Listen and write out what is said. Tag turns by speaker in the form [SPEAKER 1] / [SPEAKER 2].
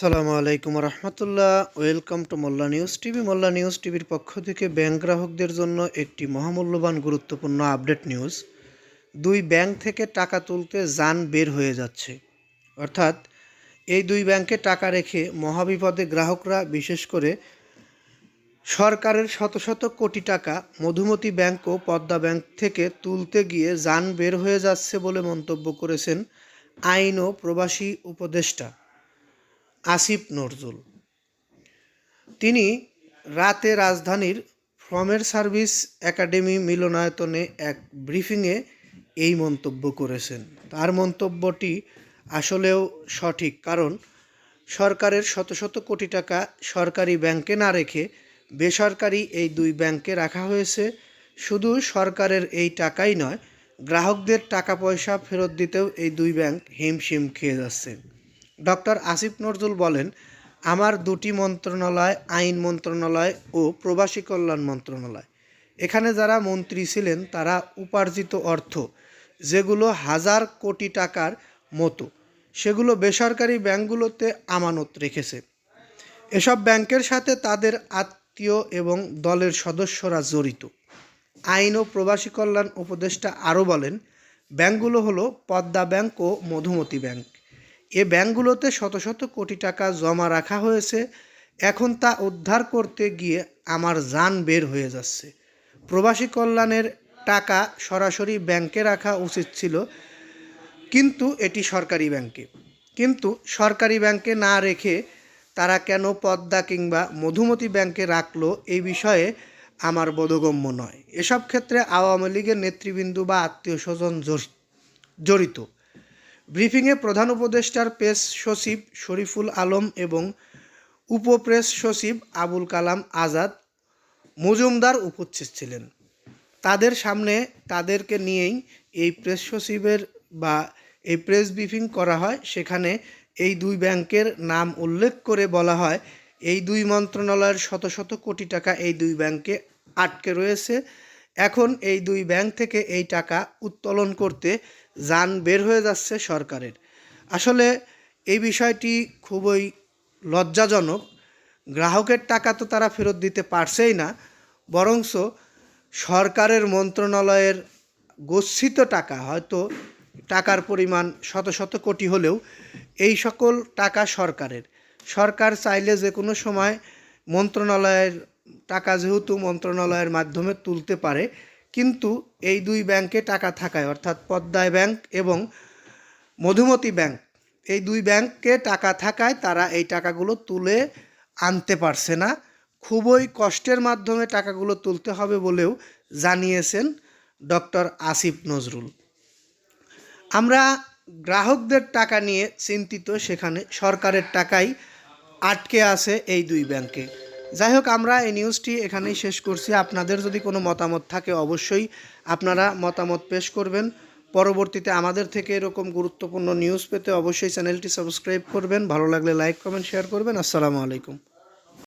[SPEAKER 1] সালামু আলাইকুম রহমতুল্লাহ। Welcome to Mollah news TV. Mollah news টিভির পক্ষ থেকে ব্যাংক গ্রাহকদের জন্য একটি মহামূল্যবান, গুরুত্বপূর্ণ আপডেট নিউজ। দুই ব্যাংক থেকে টাকা তুলতে যান বের হয়ে যাচ্ছে। অর্থাৎ এই দুই ব্যাংকে টাকা রেখে মহাবিপদে গ্রাহকরা, বিশেষ করে সরকারের শত শত কোটি টাকা মধুমতি ব্যাংক ও পদ্মা ব্যাংক থেকে তুলতে গিয়ে যান বের হয়ে যাচ্ছে বলে মন্তব্য করেছেন আইন ও প্রবাসী উপদেষ্টা। আসিফ নজরুল। তিনি রাতে রাজধানীর ফ্রমের সার্ভিস একাডেমি মিলনায়তনে এক ব্রিফিংয়ে এই মন্তব্য করেছেন। তার মন্তব্যটি আসলেও সঠিক কারণ, সরকারের শত শত কোটি টাকা সরকারি ব্যাংকে না রেখে বেসরকারি এই দুই ব্যাংকে রাখা হয়েছে। শুধু সরকারের এই টাকাই নয়, গ্রাহকদের টাকা পয়সা ফেরত দিতেও এই দুই ব্যাংক হিমশিম খেয়ে যাচ্ছে। ডক্টর আসিফ নজরুল বলেন, আমার দুটি মন্ত্রণালয়, আইন মন্ত্রণালয় ও প্রবাসী কল্যাণ মন্ত্রণালয়। এখানে যারা মন্ত্রী ছিলেন, তারা উপার্জিত অর্থ, যেগুলো হাজার কোটি টাকার মতো। সেগুলো বেসরকারি ব্যাংকগুলোতে আমানত রেখেছে। এসব ব্যাংকের সাথে তাদের আত্মীয় এবং দলের সদস্যরা জড়িত। আইন ও প্রবাসী কল্যাণ উপদেষ্টা আরও বলেন, ব্যাংকগুলো হলো পদ্মা ব্যাংক ও মধুমতি ব্যাংক। এ ব্যাংকগুলোতে শত শত কোটি টাকা জমা রাখা হয়েছে। এখন তা উদ্ধার করতে গিয়ে আমার যান বের হয়ে যাচ্ছে। প্রবাসী কল্যাণের টাকা সরাসরি ব্যাংকে রাখা উচিত ছিল, কিন্তু এটি সরকারি ব্যাংকে। কিন্তু সরকারি ব্যাংকে না রেখে তারা কেন পদ্মা কিংবা মধুমতি ব্যাংকে রাখল এই বিষয়ে আমার বোধগম্য নয়। এসব ক্ষেত্রে আওয়ামী লীগের নেতৃবৃন্দ বা আত্মীয় স্বজন জড়িত। ব্রিফিংয়ে প্রধান উপদেষ্টার প্রেস সচিব শরীফুল আলম এবং উপপ্রেস সচিব আবুল কালাম আজাদ মজুমদার উপস্থিত ছিলেন। তাদের সামনে তাদেরকে নিয়েই এই প্রেস সচিবের বা এই প্রেস ব্রিফিং করা হয়। সেখানে এই দুই ব্যাংকের নাম উল্লেখ করে বলা হয়, এই দুই মন্ত্রণালয়ের শত শত কোটি টাকা এই দুই ব্যাংকে আটকে রয়েছে। এখন এই দুই ব্যাংক থেকে এই টাকা উত্তোলন করতে যান বের হয়ে যাচ্ছে সরকারের। আসলে এই বিষয়টি খুবই লজ্জাজনক। গ্রাহকের টাকা তো তারা ফেরত দিতে পারছেই না বরংস সরকারের মন্ত্রণালয়ের গচ্ছিত টাকা, হয়তো টাকার পরিমাণ শত শত কোটি হলেও এই সকল টাকা সরকারের। সরকার চাইলে যে কোনো সময় মন্ত্রণালয়ের টাকা যেহেতু মন্ত্রণালয়ের মাধ্যমে তুলতে পারে কিন্তু এই দুই ব্যাংকে টাকা থাকায়, অর্থাৎ পদ্মায় ব্যাংক এবং মধুমতি ব্যাংক, এই দুই ব্যাংকে টাকা থাকায় তারা এই টাকাগুলো তুলে আনতে পারছে না। খুবই কষ্টের মাধ্যমে টাকাগুলো তুলতে হবে বলেও জানিয়েছেন ডক্টর আসিফ নজরুল। আমরা গ্রাহকদের টাকা নিয়ে চিন্তিত, সেখানে সরকারের টাকাই আটকে আছে এই দুই ব্যাংকে। যাই হোক, আমরা এই নিউজটি এখানেই শেষ করছি। আপনাদের যদি কোনো মতামত থাকে, অবশ্যই আপনারা মতামত পেশ করবেন। পরবর্তীতে আমাদের থেকে এরকম গুরুত্বপূর্ণ নিউজ পেতে অবশ্যই চ্যানেলটি সাবস্ক্রাইব করবেন। ভালো লাগলে লাইক কমেন্ট শেয়ার করবেন। আসসালামু আলাইকুম।